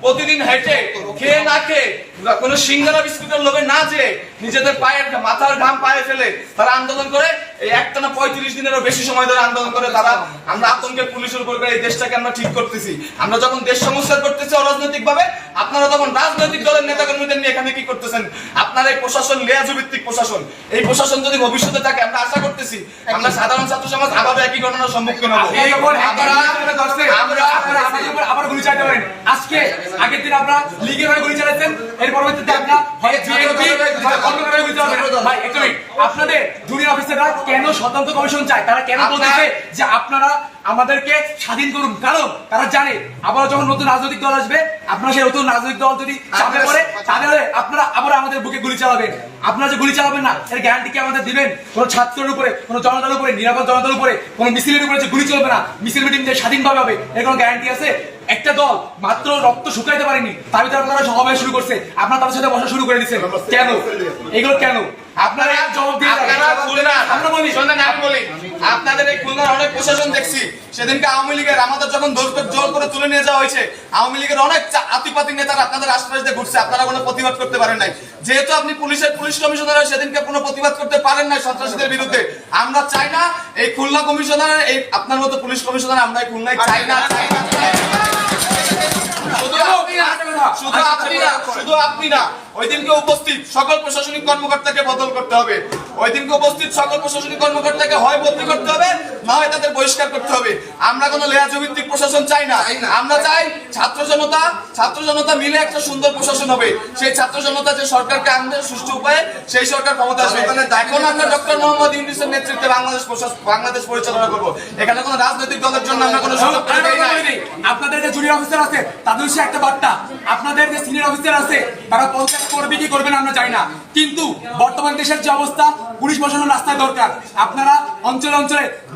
প্রতিদিন হেঁটে, খেয়ে না খেয়ে কোনো সিঙ্গারা বিস্কুটের লোভে না যে নিজেদের পায়ের মাথার ঘাম পায়ে ফেলে তারা আন্দোলন করে এই একটানা পঁয়ত্রিশ দিনেরও বেশি সময় ধরে আন্দোলন করে তারা আমরা আতঙ্কে পুলিশের উপর করে এই দেশটাকে আমরা ঠিক করতেছি। আমরা যখন দেশ সংস্কার করতেছি অরাজনৈতিক ভাবে আপনারা তখন রাজনৈতিক দলের নেতা কর্মীদের নিয়ে এখানে কি করতেছেন? আপনার এই প্রশাসন লেয়াজু ভিত্তিক প্রশাসন। এই প্রশাসন যদি ভবিষ্যতে থাকে আমরা আশা করতেছি আমরা সাধারণ ছাত্র সমাজ আবার একই ঘটনার সম্মুখীন হব। আবার গুলি চালাতে পারেন। আজকে আগের দিন আপনারা লীগের হয়ে গুলি চালাচ্ছেন এর পরবর্তীতে আপনারা হয় বিএনপি অন্য গুলি চালাবেন। ভাই এক আপনাদের জুনিয়র অফিসাররা কেন স্বতন্ত্র কমিশন চায়? তারা কেন বলতেছে যে আপনারা আমাদেরকে স্বাধীন করুন? কারণ তারা জানে আবার যখন নতুন রাজনৈতিক দল আসবে আপনারা সেই নতুন রাজনৈতিক দল যদি চাপে পড়ে তাহলে আপনারা আবার আমাদের বুকে গুলি চালাবেন। আপনারা যে গুলি চালাবেন না এর গ্যারান্টি কি আমাদের দিবেন? কোন ছাত্রের উপরে কোন জনতার উপরে নিরাপদ জনতার উপরে কোন মিছিলের উপরে যে গুলি চলবে না মিছিল মিটিং যে স্বাধীনভাবে হবে এর কোনো গ্যারান্টি আছে? একটা দল মাত্র রক্ত শুকাইতে পারেনি তার ভিতরে আপনারা সমাবেশ শুরু করছে আপনারা তাদের সাথে বসা শুরু করে দিচ্ছেন। কেন? এগুলো কেন? আপনারা। আপনারা আমরা বলি শোনেন আমি বলি। আপনাদের এই খুলনার অনেক প্রশাসন দেখছি। সেদিনকে আওয়ামী লীগের আমাদের যখন জোর করে তুলে নিয়ে যাওয়া হয়েছে আওয়ামী লীগের অনেক আতিপাতি নেতারা আপনাদের আশপাশ দিয়ে ঘুরছে। আপনারা কোনো প্রতিবাদ করতে পারেন নাই। যেহেতু আপনি পুলিশের পুলিশ কমিশনার সেদিনকে কোনো প্রতিবাদ করতে পারেন নাই সন্ত্রাসীদের বিরুদ্ধে আমরা চাই না এই খুলনা কমিশনার এই আপনার মতো পুলিশ কমিশনার আমরা এই খুলনায় চাই চাই না চাই না। শুধু আপনি না, শুধু আপনি না শুধু আপনি না। ওই দিনকে উপস্থিত সকল প্রশাসনিক কর্মকর্তাকে বদল করতে হবে। ওই দিনকে উপস্থিত সকল প্রশাসনিক কর্মকর্তাকে হয় বদলি করতে হবে। না হয় তাদের বহিষ্কার করতে হবে। আমরা কোনো লেয়াজ ভিত্তিক প্রশাসন চাই না। আমরা চাই ছাত্র জনতা ছাত্র জনতা মিলে একটা সুন্দর প্রশাসন হবে। সেই ছাত্র জনতা যে সরকারকে আনবে সুষ্ঠু উপায়ে সেই সরকার ক্ষমতা আসবে। এখন আমরা ডক্টর মোহাম্মদ ইউনিসের নেতৃত্বে বাংলাদেশ বাংলাদেশ পরিচালনা করব। এখানে কোনো রাজনৈতিক দলের জন্য আমরা কোনো সুযোগ আপনাদের যে জুনিয়র অফিসার আছে তাদের সে একটা বার্তা। আপনাদের যে সিনিয়র অফিসার আছে তারা পঞ্চায়েত করবে কি করবে না আমরা চাই না। কিন্তু বর্তমান দেশের যে অবস্থা পুলিশ প্রশাসন রাস্তায় দরকার। আপনারা অঞ্চলে অঞ্চলে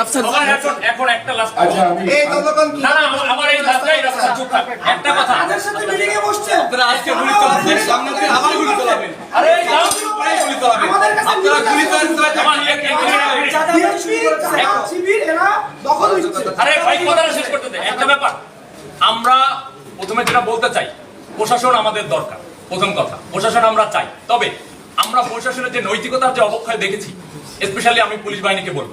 লেগেছে। এখন এখন এখন একটা লাস্ট এই জনগণ না না আমার- আমার এই লাস্টটাই রাস্তা চুপ থাক। একটা কথা। আপনারা আজকে গুলি চালাবেন সামনে দিন আবার গুলি চালাবেন আরে দাও। পরে গুলি চালাবেন আপনারা গুলি চালাতে আমার এক- এক- আরে ভাই কথাটা শেষ করতে দে। একটা ব্যাপার। আমরা প্রথমে যেটা বলতে চাই প্রশাসন আমাদের দরকার। প্রথম কথা প্রশাসন আমরা চাই। তবে আমরা প্রশাসনের যে নৈতিকতার যে অবক্ষয় দেখেছি স্পেশালি আমি পুলিশ বাহিনীকে বলব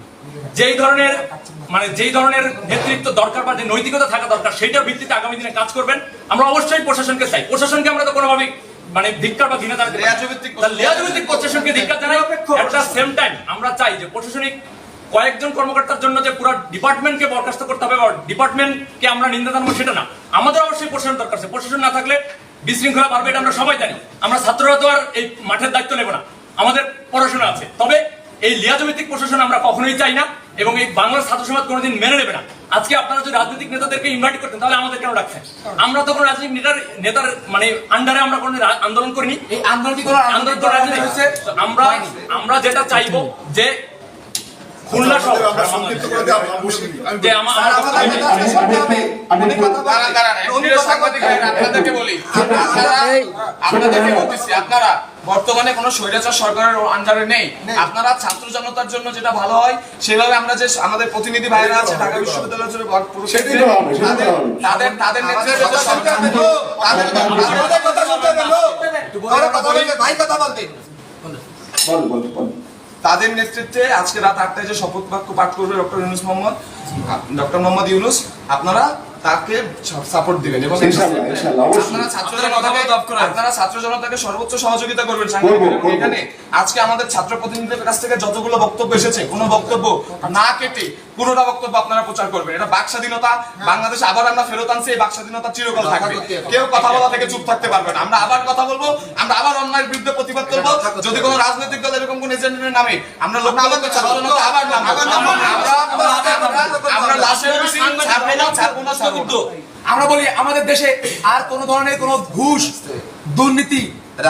যেই ধরনের মানে যেই ধরনের নেতৃত্ব দরকার বা যে নৈতিকতা থাকা দরকার সেইটার ভিত্তিতে আগামী দিনে কাজ করবেন। আমরা অবশ্যই প্রশাসনকে চাই। প্রশাসনকে আমরা তো কোনোভাবেই মানে ধিক্কার বা ঘৃণা জানাতে লেয়াজভিত্তিক প্রশাসনকে ধিক্কার জানাই। দ্য সেম টাইম আমরা চাই যে প্রশাসনিক কয়েকজন কর্মকর্তার জন্য যে পুরো ডিপার্টমেন্টকে বরখাস্ত করতে হবে বা ডিপার্টমেন্টকে আমরা নিন্দা জানাব সেটা না। আমাদের অবশ্যই প্রশাসন দরকার আছে। প্রশাসন না থাকলে বিশৃঙ্খলা বাড়বে এটা আমরা সবাই জানি। আমরা ছাত্ররা তো আর এই মাঠের দায়িত্ব নেব না। আমাদের পড়াশোনা আছে। তবে এই লিয়াজমিত্রিক প্রশাসন আমরা কখনোই চাই না এবং এই বাংলার ছাত্র সমাজ কোনোদিন মেনে নেবে না। আজকে আপনারা যদি রাজনৈতিক নেতাদেরকে ইনভাইট করতেন তাহলে আমাদের কেন রাখছেন? আমরা তো কোনো রাজনৈতিক নেতার নেতার মানে আন্ডারে আমরা কোনো আন্দোলন করিনি। এই আন্দোলন কি কোনো আন্দোলন আন্দোলন তো রাজনীতি হয়েছে? আমরা আমরা যেটা চাইব যে খুলনা সহ আমরা সংক্ষিপ্ত করে দিই, আমরা বসে যে আমার। আপনাদেরকে বলি। আপনাদেরকে বলতেছি আপনারা বর্তমানে কোনো স্বৈরাচার সরকারের আন্ডারে নেই। আপনারা ছাত্র জনতার জন্য যেটা ভালো হয় সেভাবে আমরা যে আমাদের প্রতিনিধি ভাইরা আছে ঢাকা বিশ্ববিদ্যালয় জুড়ে বড় পুরো সেটাই তো হবে, সেটাই তো তাদের-। তাদের তাদের নেতৃত্বে আমাদের কথা বলবে, ভাই কথা বলবে। বল, বল, বল। তাদের নেতৃত্বে আজকে রাত আটটায় যে শপথ বাক্য পাঠ করবে ডক্টর ইউনুস মোহাম্মদ ডক্টর মোহাম্মদ ইউনুস, আপনারা তাকে সাপোর্ট দিবেন এবং ইনশাআল্লাহ, ইনশাআল্লাহ, অবশ্যই। আপনারা ছাত্র জনতাকে আপনারা ছাত্র জনতাকে সর্বোচ্চ সহযোগিতা করবেন। এখানে আজকে আমাদের ছাত্র প্রতিনিধিদের কাছ থেকে যতগুলো বক্তব্য এসেছে কোনো বক্তব্য না কেটে পুরোটা বক্তব্য আপনারা প্রচার করবেন এটা বাক স্বাধীনতা বাংলাদেশে আবার আমরা ফেরত আনছি এই বাক স্বাধীনতা চিরকাল থাকবে কেউ কথা বলা থেকে চুপ থাকতে পারবে না আমরা আবার কথা বলব আমরা আবার অন্যায়ের বিরুদ্ধে প্রতিবাদ করব যদি কোনো রাজনৈতিক দল এরকম কোন এজেন্টের নামে আমরা লোক জনতা আবার আমরা আমরা লাশের ছাড়বো না ছাড়বো না সগুদ্ধ আমরা বলি আমাদের দেশে আর কোন ধরনের কোন ঘুষ দুর্নীতি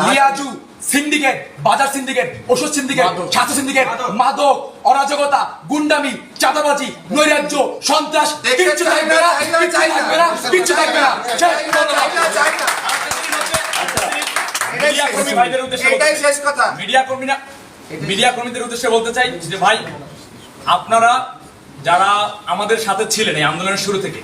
লিয়াজু সিন্ডিকেট বাজার সিন্ডিকেট ওষুধ সিন্ডিকেট ছাত্র সিন্ডিকেট মাদক। অরাজকতা গুন্ডামি চাঁদাবাজি নৈরাজ্য সন্ত্রাস কিচ্ছু থাকবে না, কিচ্ছু থাকবে না কিচ্ছু থাকবে না। শেষ, ধন্যবাদ। চাই না, চাই না। মিডিয়া কর্মী ভাইদের উদ্দেশ্যে এটাই শেষ কথা। মিডিয়া কর্মীরা মিডিয়া কর্মীদের উদ্দেশ্যে বলতে চাই যে ভাই আপনারা যারা আমাদের সাথে ছিলেন এই আন্দোলনের শুরু থেকে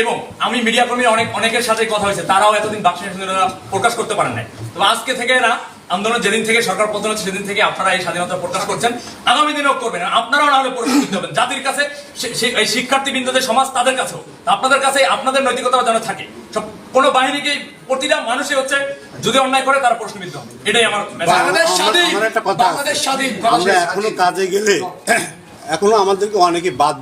এবং আমি মিডিয়া কর্মী অনেক অনেকের সাথে কথা হয়েছে তারাও এতদিন বাক্স স্বাধীনতা প্রকাশ করতে পারেন নাই। তো আজকে থেকে না আন্দোলন যেদিন থেকে সরকার পতন হচ্ছে সেদিন থেকে আপনারা এই স্বাধীনতা প্রকাশ করছেন। আগামী দিনেও করবেন আপনারাও না হলে পরিস্থিতি হবেন জাতির কাছে এই শিক্ষার্থী বিন্দুদের সমাজ তাদের কাছেও আপনাদের কাছে আপনাদের নৈতিকতা যেন থাকে। সব কোনো বাহিনীকে প্রতিটা মানুষই হচ্ছে যদি অন্যায় করে তারা প্রশ্নবিদ্ধ হবে। এটাই আমার বাংলাদেশ স্বাধীন! আমার এখনও কাজে গেলে এখনও আমাদেরকে অনেকে বাদ